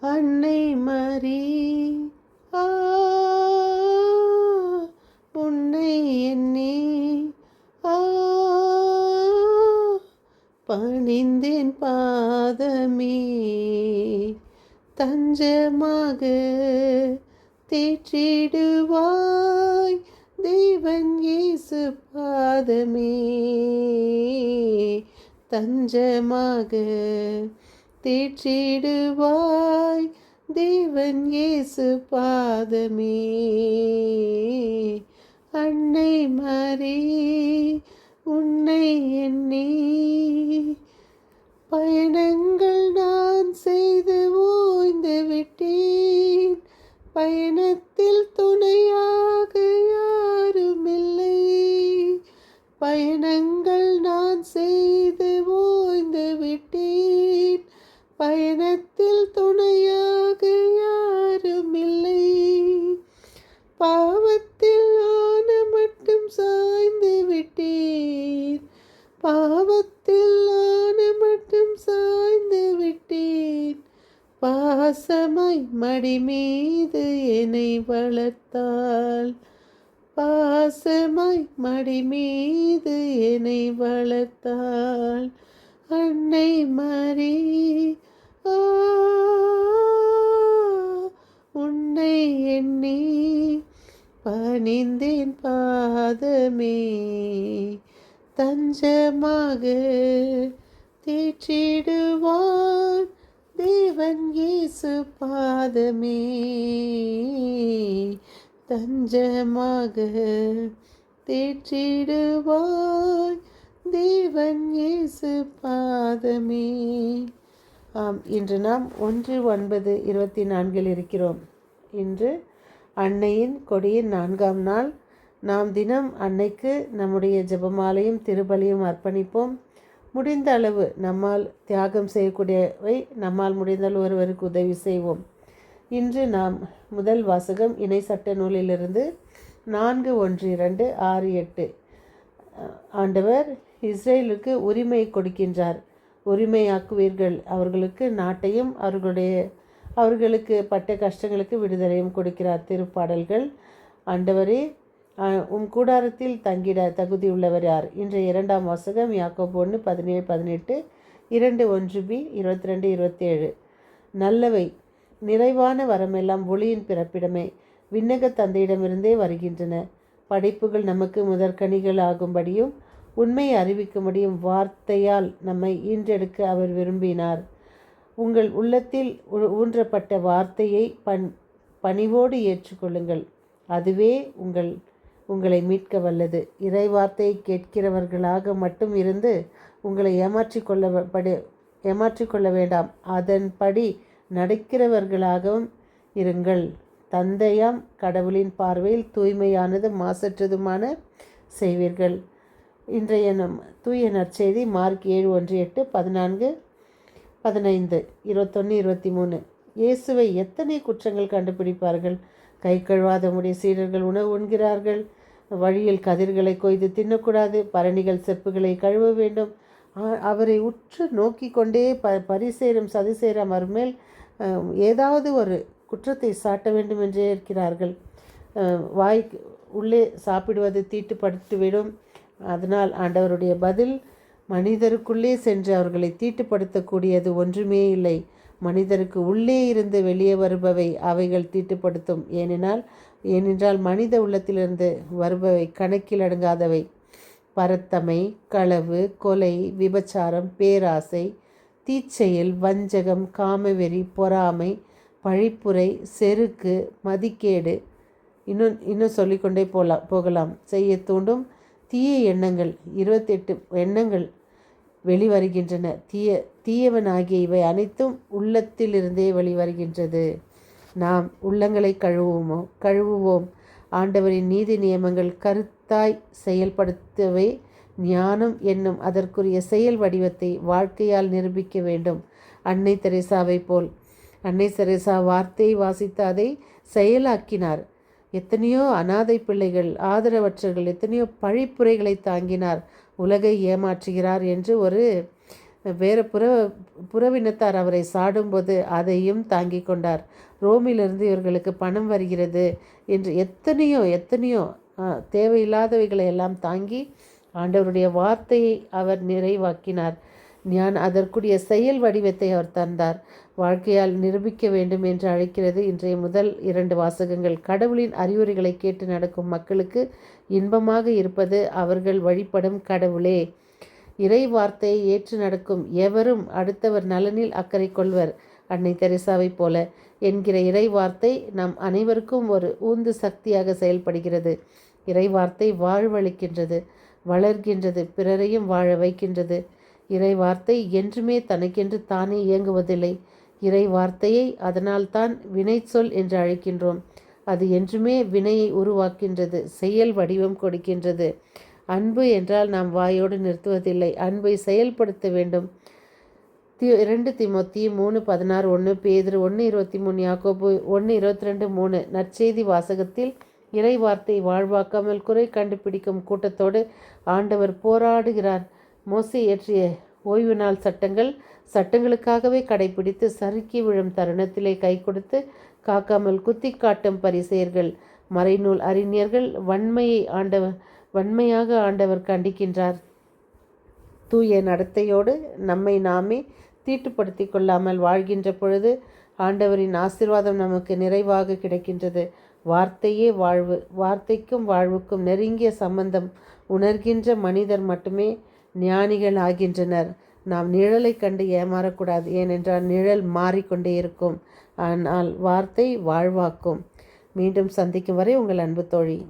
அன்னை மரி உன்னை எண்ணி பணிந்தேன் பாதமே. தஞ்சமாக தேற்றிடுவாய் தேவன் இயேசு பாதமே. தஞ்சமாக தேற்றிடுவாய் தேவன் இயேசு பாதமே. அன்னை மரி உன்னை எண்ணி பயணங்கள் நான் செய்து ஓய்ந்து விட்டேன். பயணத்தில் துணையாக யாருமில்லை. பயண பாவத்தில் ஆன மட்டும் சாய்ந்து விட்டேன் பாவத்தில் ஆன மட்டும் சாய்ந்து விட்டேன் பாசமாய் மடி மீது என்னை வளர்த்தாள். பாசமாய் மடி மீது என்னை வளர்த்தாள். அன்னை மறி ஆ, உன்னை எண்ணி பணிந்தேன் பாதமே தஞ்சமாக தேற்றிடுவான் தேவன் இயேசு பாதமே. தஞ்சமாக தேற்றிடுவாய் தேவன் இயேசு பாதமே. ஆம் இன்று நாம் ஒன்று ஒன்பது இருபத்தி நான்கில் இருக்கிறோம். இன்று அன்னையின் கொடியின் நான்காம் நாள் நாம் தினம் அன்னைக்கு நம்முடைய ஜெபமாலையும் திருபலியும் அர்ப்பணிப்போம். முடிந்த அளவு நம்மால் தியாகம் செய்யக்கூடியவை நம்மால் முடிந்தால் ஒருவருக்கு உதவி செய்வோம். இன்று நாம் முதல் வாசகம் இணை சட்ட நூலிலிருந்து நான்கு ஒன்று இரண்டு ஆறு எட்டு. ஆண்டவர் இஸ்ரேலுக்கு உரிமை கொடுக்கின்றார். உரிமையாக்குவீர்கள் அவர்களுக்கு நாட்டையும் அவர்களுடைய அவர்களுக்கு பட்ட கஷ்டங்களுக்கு விடுதலையும் கொடுக்கிறார் திருப்பாடல்கள். ஆண்டவரே உம் கூடாரத்தில் தங்கிட தகுதியுள்ளவர் யார்? இன்றைய இரண்டாம் வாசகம் யாக்கோபு ஒன்று பதினேழு பதினெட்டு இரண்டு ஒன்று பி இருபத்தி ரெண்டு இருபத்தேழு. நல்லவை நிறைவான வரமெல்லாம் ஒளியின் பிறப்பிடமே. விண்ணக தந்தையிடமிருந்தே வருகின்றன. படைப்புகள் நமக்கு முதற்கனிகள் ஆகும்படியும் உண்மையை அறிவிக்கும்படியும் வார்த்தையால் நம்மை ஈன்றெடுக்க அவர் விரும்பினார். உங்கள் உள்ளத்தில் ஊன்றப்பட்ட வார்த்தையை பண் பணிவோடு ஏற்றுக்கொள்ளுங்கள். அதுவே உங்கள் உங்களை மீட்க வல்லது. இறை வார்த்தையை கேட்கிறவர்களாக மட்டும் இருந்து உங்களை ஏமாற்றிக் கொள்ள படி ஏமாற்றிக்கொள்ள வேண்டாம். அதன்படி நடக்கிறவர்களாகவும் இருங்கள். தந்தையாம் கடவுளின் பார்வையில் தூய்மையானது மாசற்றதுமான செய்வீர்கள். இன்றைய நம் தூய நற்செய்தி மார்க் ஏழு ஒன்று எட்டு பதினான்கு பதினைந்து இருபத்தொன்று இருபத்தி மூணு இயேசுவை எத்தனை குற்றங்கள் கண்டுபிடிப்பார்கள்? கை கழுவாத முடிய சீடர்கள் உணவு உண்கிறார்கள். வழியில் கதிர்களை கொய்து தின்னக்கூடாது பரணிகள் செப்புகளை கழுவ வேண்டும். அவரை உற்று நோக்கி கொண்டே ப பரிசேரும் சதிசேரம் மறுமேல் ஏதாவது ஒரு குற்றத்தை சாட்ட வேண்டும் என்றே இருக்கிறார்கள். வாய் உள்ளே சாப்பிடுவது தீட்டுப்படுத்திவிடும். அதனால் ஆண்டவருடைய பதில் மனிதருக்குள்ளே சென்று அவர்களை தீட்டுப்படுத்தக்கூடியது ஒன்றுமே இல்லை. மனிதருக்கு உள்ளே இருந்து வெளியே வருபவை அவைகள் தீட்டுப்படுத்தும். ஏனென்றால் ஏனென்றால் மனித உள்ளத்திலிருந்து வருபவை கணக்கில் அடங்காதவை. பரத்தமை களவு கொலை விபச்சாரம் பேராசை தீச்செயல் வஞ்சகம் காமவெறி பொறாமை பழிப்புரை செருக்கு மதிக்கேடு இன்னும் இன்னும் சொல்லிக்கொண்டே போகலாம் போகலாம். செய்ய தூண்டும் தீய எண்ணங்கள் இருபத்தெட்டு எண்ணங்கள் வெளிவருகின்றன. தீய தீயவனாகிய இவை அனைத்தும் உள்ளத்திலிருந்தே வெளிவருகின்றது. நாம் உள்ளங்களை கழுவுவோம் கழுவுவோம். ஆண்டவரின் நீதி நியமங்கள் கருத்தாய் செயல்படுத்தவே ஞானம் என்னும் அதற்குரிய செயல் வடிவத்தை வாழ்க்கையால் நிரூபிக்க வேண்டும். அன்னை தெரேசாவை போல். அன்னை தெரேசா வார்த்தையை வாசித்து அதை செயலாக்கினார். எத்தனையோ அனாதை பிள்ளைகள் ஆதரவற்றர்கள் எத்தனையோ பழிப்புரைகளை தாங்கினார். உலகை ஏமாற்றுகிறார் என்று ஒரு வேறு புற புறவினத்தார் அவரை சாடும்போது அதையும் தாங்கி கொண்டார். ரோமிலிருந்து இவர்களுக்கு பணம் வருகிறது என்று எத்தனையோ எத்தனையோ தேவையில்லாதவைகளை எல்லாம் தாங்கி ஆண்டவருடைய வார்த்தையை அவர் நிறைவாக்கினார். ஞான் அதற்குரிய செயல் வடிவத்தை அவர் தந்தார். வாழ்க்கையால் நிரூபிக்க வேண்டும் என்று அழைக்கிறது இன்றைய முதல் இரண்டு வாசகங்கள். கடவுளின் அறிவுரைகளை கேட்டு நடக்கும் மக்களுக்கு இன்பமாக இருப்பது அவர்கள் வழிபடும் கடவுளே. இறை வார்த்தையை ஏற்று நடக்கும் எவரும் அடுத்தவர் நலனில் அக்கறை கொள்வர். அன்னை தெரசாவை போல என்கிற இறை வார்த்தை நம் அனைவருக்கும் ஒரு ஊந்து சக்தியாக செயல்படுகிறது. இறை வார்த்தை வாழ்வளிக்கின்றது வளர்கின்றது பிறரையும் வாழ வைக்கின்றது. இறை வார்த்தை என்றுமே தனக்கென்று தானே இயங்குவதில்லை. இறை வார்த்தையை அதனால்தான் வினை சொல் என்று அழைக்கின்றோம். அது என்றுமே வினையை உருவாக்கின்றது செயல் வடிவம் கொடுக்கின்றது. அன்பு என்றால் நாம் வாயோடு நிறுத்துவதில்லை. அன்பை செயல்படுத்த வேண்டும். தி இரண்டு திமுத்தி மூணு பதினாறு ஒன்று பேதிரு ஒன்று இருபத்தி மூணு யாக்கோபு ஒன்று இருபத்தி ரெண்டு மூணு. நற்செய்தி வாசகத்தில் இறை வார்த்தை வாழ்வாக்காமல் குறை கண்டுபிடிக்கும் கூட்டத்தோடு ஆண்டவர் போராடுகிறார். மோசி இயற்றிய ஓய்வு நாள் சட்டங்கள் சட்டங்களுக்காகவே கடைபிடித்து சறுக்கி விழும் தருணத்திலே கை கொடுத்து காக்காமல் குத்தி காட்டும் பரிசெயர்கள். மறைநூல் அறிஞர்கள் வன்மையை ஆண்டவர் வன்மையாக ஆண்டவர் கண்டிக்கின்றார். தூய நடத்தையோடு நம்மை நாமே தீட்டுப்படுத்தி கொள்ளாமல் வாழ்கின்ற பொழுது ஆண்டவரின் ஆசிர்வாதம் நமக்கு நிறைவாக கிடைக்கின்றது. வார்த்தையே வாழ்வு வார்த்தைக்கும் வாழ்வுக்கும் நெருங்கிய சம்பந்தம் உணர்கின்ற மனிதர் மட்டுமே ஞானிகள் ஆகின்றனர் நாம் நிழலை கண்டு ஏமாறக்கூடாது ஏனென்றால் நிழல் மாறிக்கொண்டே இருக்கும். ஆனால் வார்த்தை வாழ்வாக்கும். மீண்டும் சந்திக்கும் வரை உங்கள் அன்பு தோழி.